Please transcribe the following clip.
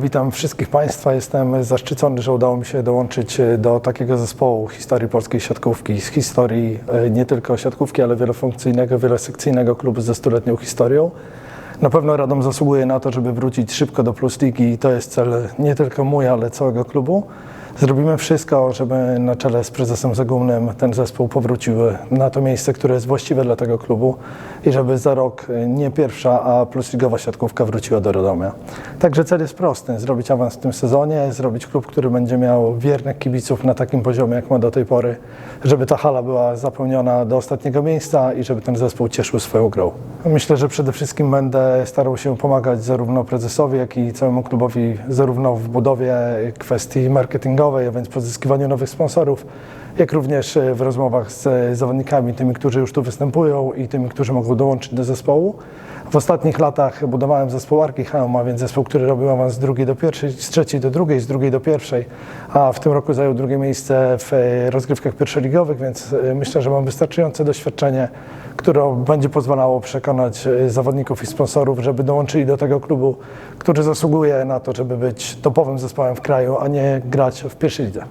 Witam wszystkich Państwa. Jestem zaszczycony, że udało mi się dołączyć e, do takiego zespołu historii polskiej siatkówki, z historii e, nie tylko siatkówki, ale wielofunkcyjnego, wielosekcyjnego klubu ze stuletnią historią. Na pewno Radom zasługuje na to, żeby wrócić szybko do Plus Ligi i to jest cel nie tylko mój, ale całego klubu. Zrobimy wszystko, żeby na czele z prezesem Zagumnym ten zespół powrócił na to miejsce, które jest właściwe dla tego klubu i żeby za rok nie pierwsza, a plusligowa siatkówka wróciła do Radomia. Także cel jest prosty, zrobić awans w tym sezonie, zrobić klub, który będzie miał wiernych kibiców na takim poziomie, jak ma do tej pory, żeby ta hala była zapełniona do ostatniego miejsca i żeby ten zespół cieszył swoją grą. Myślę, że przede wszystkim będę starał się pomagać zarówno prezesowi, jak i całemu klubowi, zarówno w budowie kwestii marketingowej, a więc pozyskiwaniu nowych sponsorów, jak również w rozmowach z zawodnikami, tymi, którzy już tu występują i tymi, którzy mogą dołączyć do zespołu. W ostatnich latach budowałem zespół Archiheum, a więc zespół, który robił awans z drugiej do pierwszej, z trzeciej do drugiej, z drugiej do pierwszej, a w tym roku zajął drugie miejsce w e, rozgrywkach pierwszoligowych, więc e, myślę, że mam wystarczające doświadczenie, które będzie pozwalało przekonać e, zawodników i sponsorów, żeby dołączyli do tego klubu, który zasługuje na to, żeby być topowym zespołem w kraju, a nie grać w pierwszej lidze.